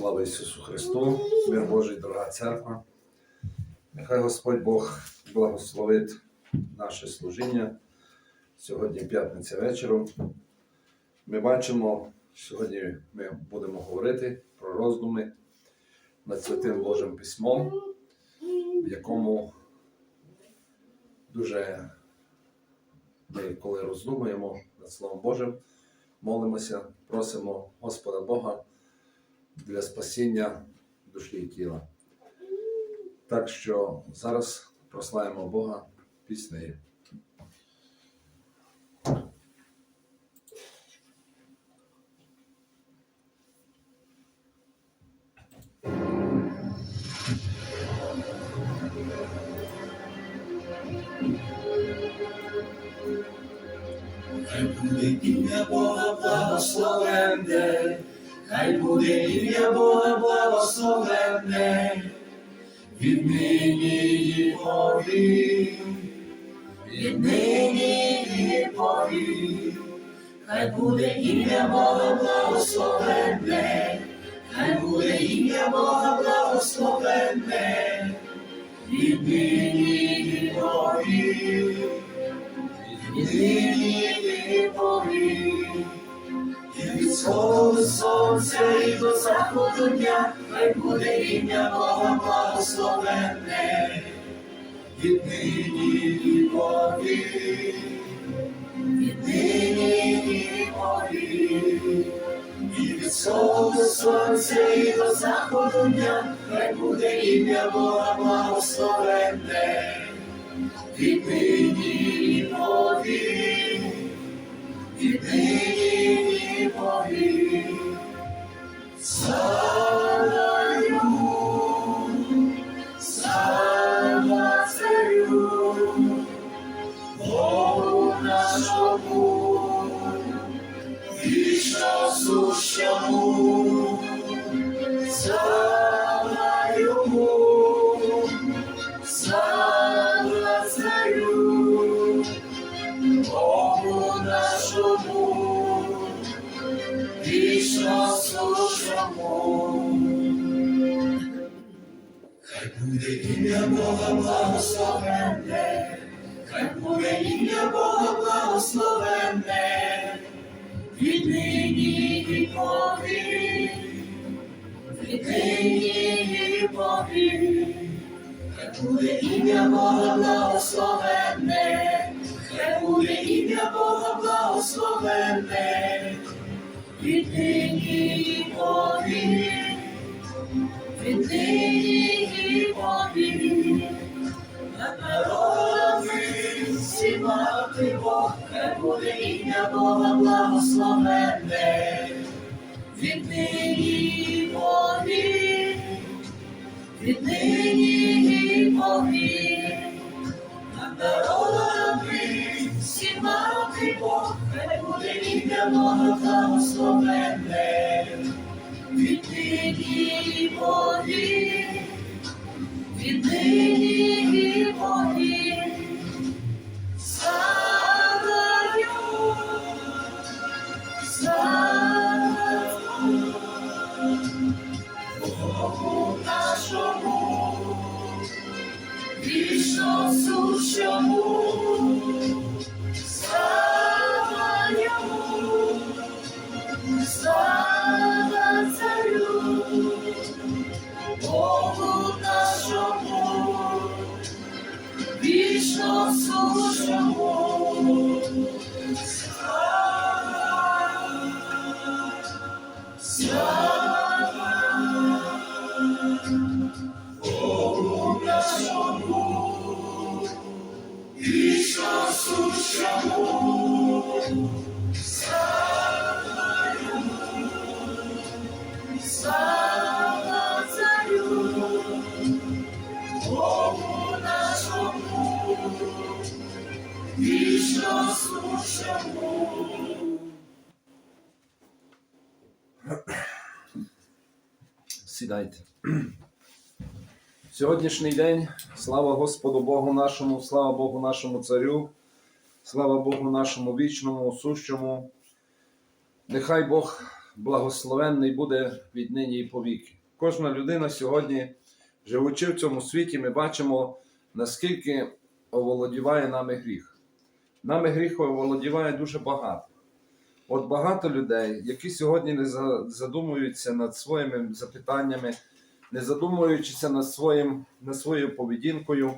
Слава Ісусу Христу, мир Божий, дорога церква. Нехай Господь Бог благословить наше служіння. Сьогодні п'ятниця вечором. Ми бачимо, сьогодні ми будемо говорити про роздуми над Святим Божим Письмом, в якому дуже ми, коли роздумуємо над Словом Божим, молимося, просимо Господа Бога для спасіння душі і тіла. Так що зараз прославимо Бога піснею. Хай буде ім'я Бога благословенне, буде ім'я Бога благословенне, віднині і повік, віднині і повік, хай буде ім'я Бога благословенне, хай буде ім'я Бога благословенне, віднині і повік. Нині повік, і від сходу сонця і до заходу дня, хай буде ім'я Бога благословенне, від нині і повік, від нині і повік, і від сходу сонця і до заходу дня, хай буде ім'я Бога благословенне. Від нині і повік, від вічно сущому, слава Хай буде ім'я Бога благословенне, хай буде ім'я Бога благословенне, від нині і повік, від нині і повік. Хай буде ім'я Бога благословенне, хай буде ім'я Бога благословенне, від Богу нашому, вічно сущому, слава йому, слава царю, Богу нашому, вічно сущому. Сідайте. Сьогоднішній день, слава Господу Богу нашому, слава Богу нашому Царю, слава Богу нашому вічному, сущому. Нехай Бог благословенний буде віднині і повіки. Кожна людина сьогодні, живучи в цьому світі, ми бачимо, наскільки оволодіває нами гріх. Нами гріх оволодіває дуже багато. От багато людей, які сьогодні не задумуються над своїми запитаннями, не задумуючися над, своїм, над своєю поведінкою,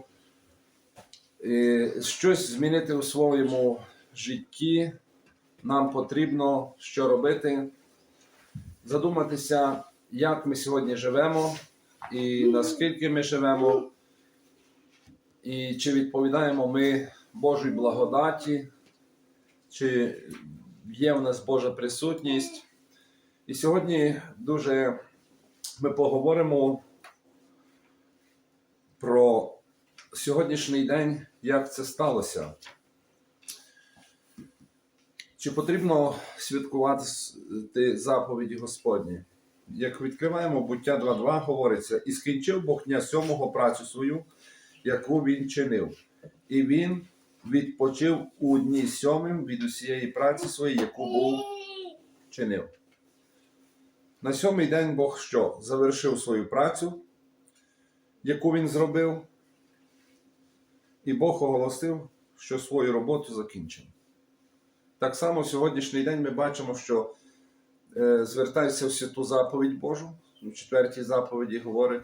е, щось змінити у своєму житті, нам потрібно що робити? Задуматися, як ми сьогодні живемо, і наскільки ми живемо, і чи відповідаємо ми Божій благодаті, чи є в нас Божа присутність. І сьогодні дуже ми поговоримо про сьогоднішній день, як це сталося. Чи потрібно святкувати заповіді Господні? Як відкриваємо буття 2.2, говориться, і скінчив Бог дня сьомого працю свою, яку він чинив. І він відпочив у дні сьомим від усієї праці своєї, яку був чинив. На сьомий день Бог що? Завершив свою працю, яку він зробив, і Бог оголосив, що свою роботу закінчив. Так само в сьогоднішній день ми бачимо, що е, звертайся в святу заповідь Божу. У четвертій заповіді говорить: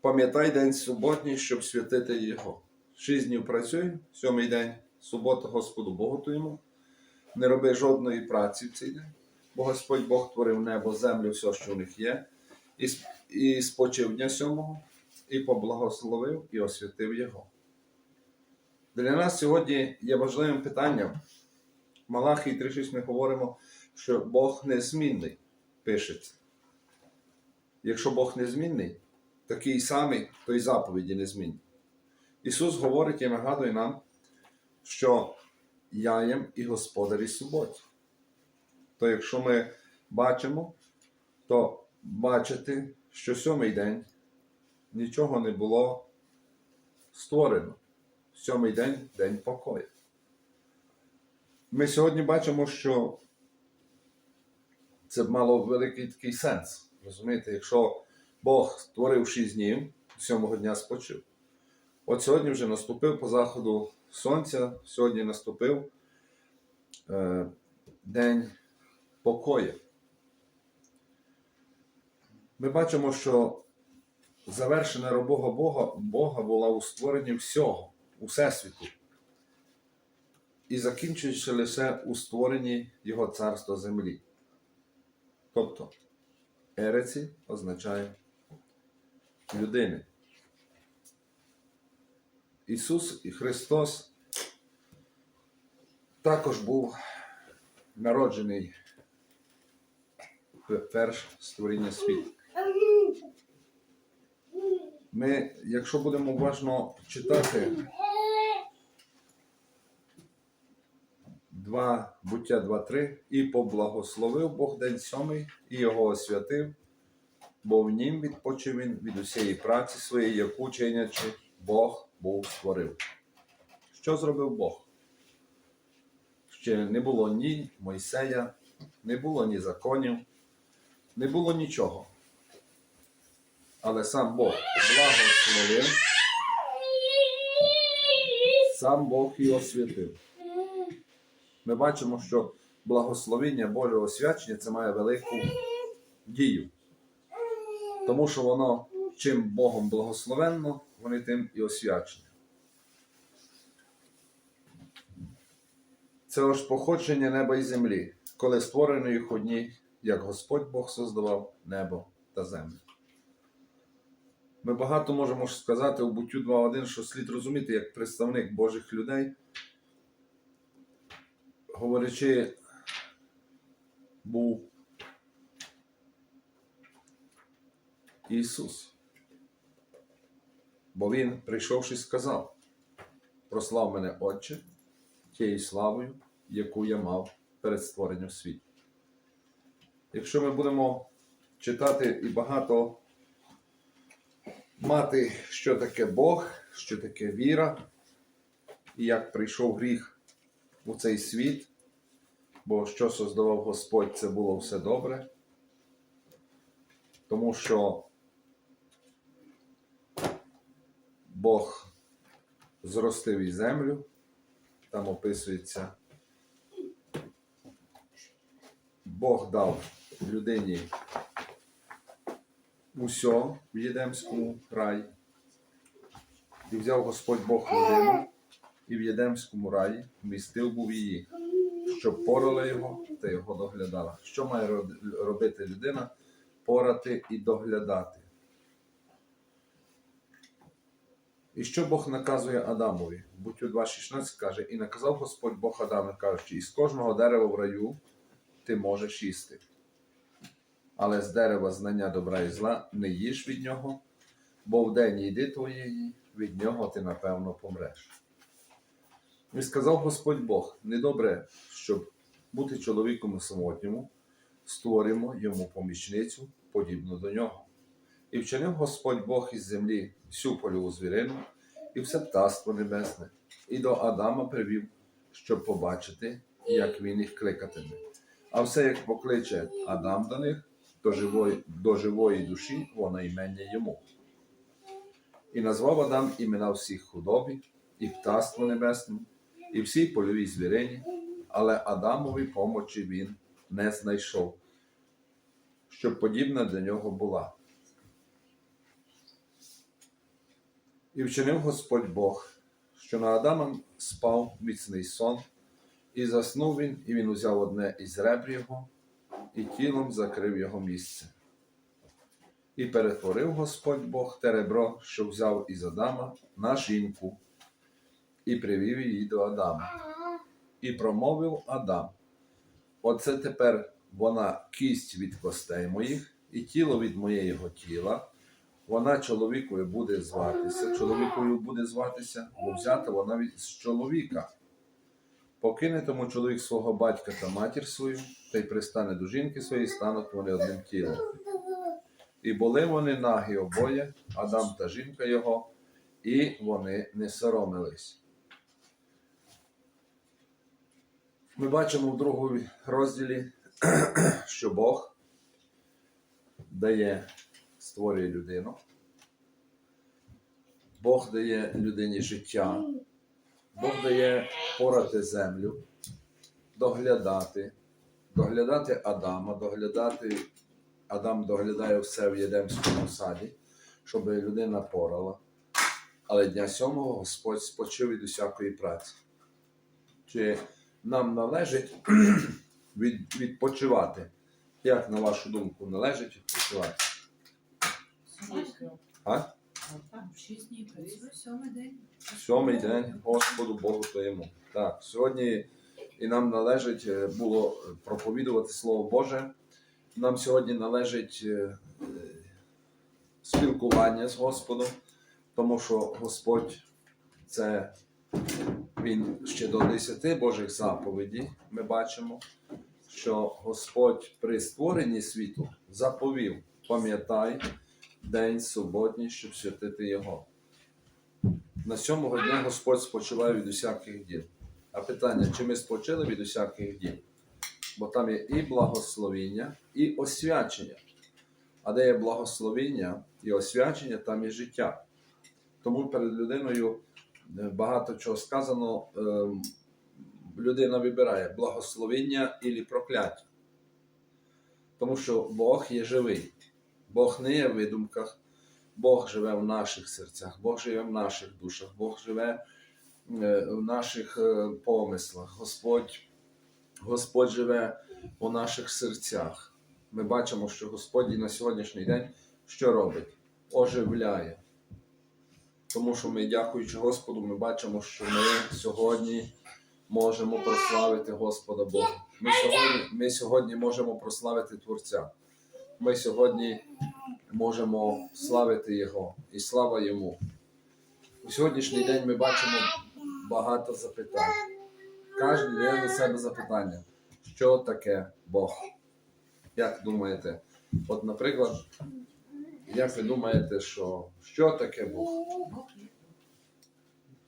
пам'ятай день суботній, щоб святити його. Шість днів працюй, сьомий день субота Господу Богу твоєму. Не роби жодної праці в цей день, бо Господь Бог творив небо, землю, все, що в них є, і, і спочив дня сьомого, і поблагословив, і освятив його. Для нас сьогодні є важливим питанням. В Малахії 3.6 ми говоримо, що Бог незмінний пишеться. Якщо Бог незмінний, такий самий, то й заповіді незмінні. Ісус говорить і нагадує нам, що я єм і Господар і суботі. То якщо ми бачимо, то бачити, що сьомий день нічого не було створено. Сьомий день день покою. Ми сьогодні бачимо, що це мало великий такий сенс. Розумієте, якщо Бог створив шість днів, сьомого дня спочив. От сьогодні вже наступив по заходу сонця, сьогодні наступив е, день покою. Ми бачимо, що завершена робота Бога, Бога була у створенні всього, усесвіту. І закінчуючи лише у створенні Його царства землі. Тобто, ереці означає людини. Ісус і Христос також був народжений перш створіння світу. Ми, якщо будемо уважно читати 2, буття 2.3, і поблагословив Бог день сьомий, і його освятив, бо в нім відпочив він від усієї праці своєї, яку чинячи Бог був створив. Що зробив Бог? Ще не було ні Мойсея, не було ні законів, не було нічого. Але сам Бог благословив, сам Бог і освятив. Ми бачимо, що благословення Божого освячення це має велику дію. Тому що воно чим Богом благословенно, вони тим і освячені. Це ж походження неба і землі, коли створено їх одні, як Господь Бог создавав небо та землю. Ми багато можемо сказати у буттю 2.1, що слід розуміти як представник Божих людей, говорячи, був Ісус. Бо Він, прийшовши, сказав: прослав мене Отче тією славою, яку я мав перед створенням світу. Якщо ми будемо читати і багато мати, що таке Бог, що таке віра, і як прийшов гріх у цей світ, Бо що создавав Господь, це було все добре. Тому що Бог зростив і землю, там описується. Бог дав людині усьо в Єдемському раї. І взяв Господь Бог людину і в Єдемському раї вмістив був її, щоб порала його та його доглядала. Що має робити людина? Порати і доглядати. І що Бог наказує Адамові? Буттю 2.16 каже, і наказав Господь Бог Адаму, кажучи, із кожного дерева в раю ти можеш їсти. Але з дерева знання добра і зла не їж від нього, бо в день їди твоєї, від нього ти напевно помреш. І сказав Господь Бог: недобре, щоб бути чоловіком самотньому, створимо йому помічницю, подібну до нього. І вчинив Господь Бог із землі всю польову звірину і все птаство небесне, і до Адама привів, щоб побачити, як він їх кликатиме. А все, як покличе Адам до них, до живої, до живої душі, вона імення йому. І назвав Адам імена всіх худобі, і птаство небесне, і всій польовій звірині, але Адамові помочі він не знайшов, щоб подібна до нього була. І вчинив Господь Бог, що на Адама спав міцний сон, і заснув він, і він узяв одне із ребр його, і тілом закрив його місце. І перетворив Господь Бог те ребро, що взяв із Адама, на жінку, і привів її до Адама. І промовив Адам: Оце тепер вона кість від костей моїх, і тіло від моєго тіла. Вона чоловікою буде зватися, чоловікою буде зватися, бо взята вона від чоловіка. Покине тому чоловік свого батька та матір свою, та й пристане до жінки своєї, стануть вони одним тілом. І були вони нагі обоє, Адам та жінка його, і вони не соромились. Ми бачимо в другому розділі, що Бог дає, створює людину. Бог дає людині життя, Бог дає порати землю, доглядати, доглядати Адама, доглядати, Адам доглядає все в Єдемському саді, щоб людина порала. Але дня сьомого Господь спочив від усякої праці. Чи нам належить від, відпочивати? Як, на вашу думку, належить відпочивати? А? Сьомий день. Господу Богу твоєму. Так, сьогодні і нам належить е, було проповідувати Слово Боже. Нам сьогодні належить е, е, спілкування з Господом, тому що Господь це Він ще до 10 Божих заповідей. Ми бачимо, що Господь при створенні світу заповів, пам'ятай день суботній, щоб святити Його. На сьомого дня Господь спочиває від усяких діл. А питання, чи ми спочили від усяких діл? Бо там є і благословіння, і освячення. А де є благословіння і освячення, там є життя. Тому перед людиною е, багато чого сказано. ем, Людина вибирає благословіння і прокляття. Тому що Бог є живий. Бог не є в видумках, Бог живе в наших серцях, Бог живе в наших душах, Бог живе е, в наших е, помислах. Господь, Господь живе у наших серцях. Ми бачимо, що Господь і на сьогоднішній день що робить? Оживляє. Тому що ми, дякуючи Господу, ми бачимо, що ми сьогодні можемо прославити Господа Бога. Ми сьогодні, ми сьогодні можемо прославити Творця. Ми сьогодні можемо славити Його і слава Йому. У сьогоднішній день ми бачимо багато запитань. Кожен дає для себе запитання, що таке Бог? Як думаєте? От, наприклад, як ви думаєте, що, що таке Бог?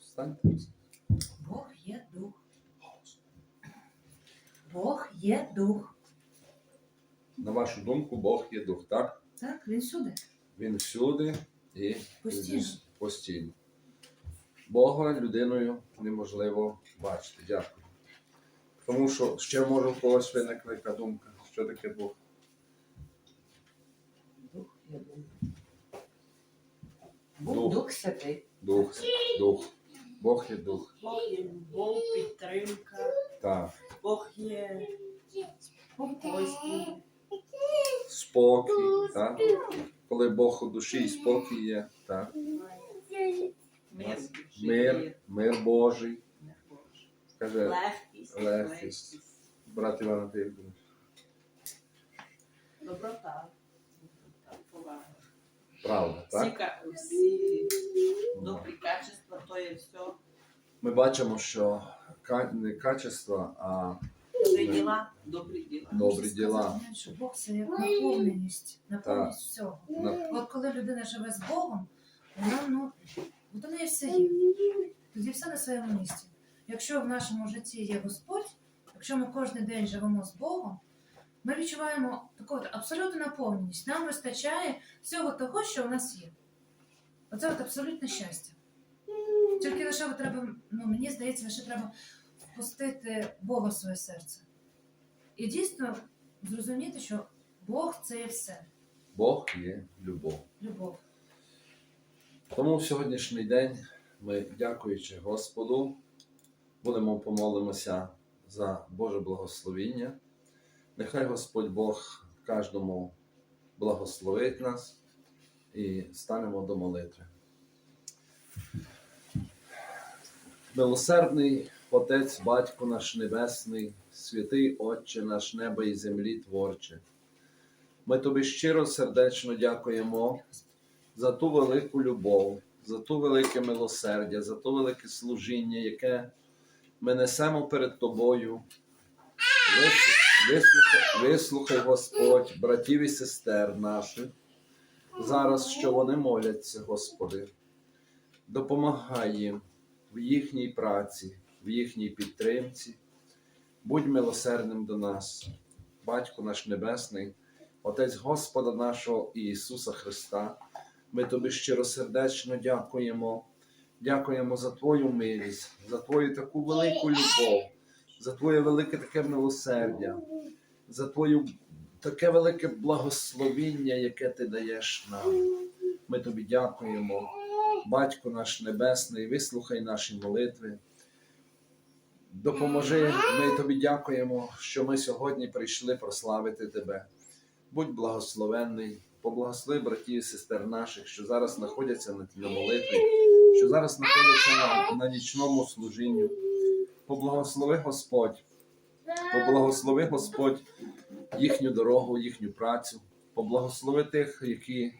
Встаньте. Бог є дух. Бог є дух. На вашу думку, Бог є дух, так? Так, він сюди. Він всюди і Постійно. постійно. Бога людиною неможливо бачити. Дякую. Тому що ще може у когось виникне така думка, що таке Бог. Дух, я думаю. Дух. Дух, Святий. Дух, дух. Бог є дух. Бог є любов, підтримка, Так. Бог є спокійствие. Спокій, так? Коли Бог у душі і спокій є, так? Мир, Мир, Божий. Каже Легкість, легкість. брат Івана ти доброта, доброта, повага. Правда, так? всі добрі качества, то є все. Ми бачимо, що не качество, а діла, добрі діла. Добрі діла. сказати, Що Бог це як наповненість, наповненість всього. на- От коли людина живе з Богом, вона ну, от у неї все є. Тоді все на своєму місці. Якщо в нашому житті є Господь, якщо ми кожен день живемо з Богом, ми відчуваємо таку от абсолютну наповненість. Нам вистачає всього того, що у нас є. Оце от абсолютне щастя. Тільки лише треба, ну мені здається, лише треба впустити Бога в своє серце. І дійсно зрозуміти, що Бог це є все. Бог є любов. Любов. Тому в сьогоднішній день ми, дякуючи Господу, будемо помолимося за Боже благословіння. Нехай Господь Бог кожному благословить нас і станемо до молитви. Милосердний Отець, Батько наш Небесний, святий Отче наш неба і землі Творче. Ми тобі щиро сердечно дякуємо за ту велику любов, за ту велике милосердя, за ту велике служіння, яке ми несемо перед тобою. Вислухай, вислухай Господь, братів і сестер наших, зараз, що вони моляться, Господи. Допомагай їм в їхній праці, в їхній підтримці. Будь милосердним до нас, Батько наш Небесний, Отець Господа нашого Ісуса Христа. Ми тобі щиросердечно дякуємо. Дякуємо за Твою милість, за Твою таку велику любов, за Твоє велике таке милосердя, за Твою таке велике благословіння, яке Ти даєш нам. Ми тобі дякуємо. Батько наш Небесний, вислухай наші молитви. Допоможи, ми тобі дякуємо, що ми сьогодні прийшли прославити Тебе. Будь благословенний, поблагослови братів і сестер наших, що зараз знаходяться на, на молитві, що зараз знаходяться на, на нічному служінні. Поблагослови Господь, поблагослови Господь їхню дорогу, їхню працю, поблагослови тих, які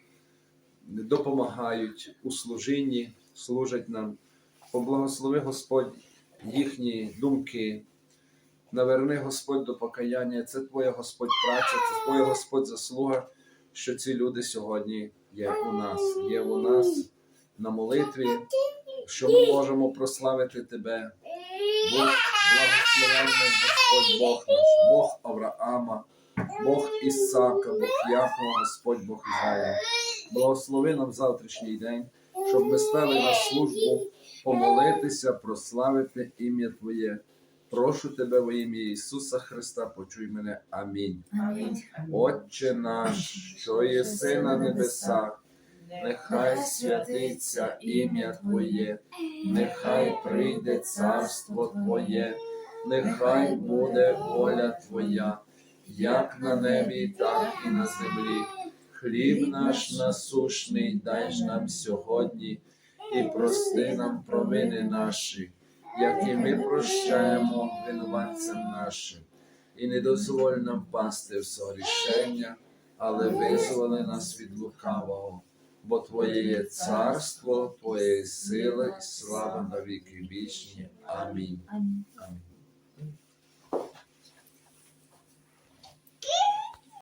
допомагають у служінні, служать нам. Поблагослови Господь їхні думки. Наверни Господь до покаяння. Це Твоя Господь праця, це Твоя Господь заслуга, що ці люди сьогодні є у нас, є у нас на молитві, що ми можемо прославити Тебе. Будь благословенний Господь Бог наш, Бог Авраама, Бог Ісака, Бог Якова, Господь Бог Ізраїля. Благослови нам завтрашній день, щоб ми стали на службу помолитися, прославити ім'я Твоє. Прошу тебе во ім'я Ісуса Христа, почуй мене. Амінь. Амінь. Отче наш, що єси на небесах, нехай святиться ім'я Твоє, нехай прийде царство Твоє, нехай буде воля Твоя, як на небі, так і на землі. Хліб наш насушний дай нам сьогодні, і прости нам провини наші, як і ми прощаємо винуватцям нашим, і не дозволь нам пасти в согрішення, але визволи нас від лукавого. Бо Твоє є царство, Твоє є сила і слава на віки вічні. Амінь. Амінь.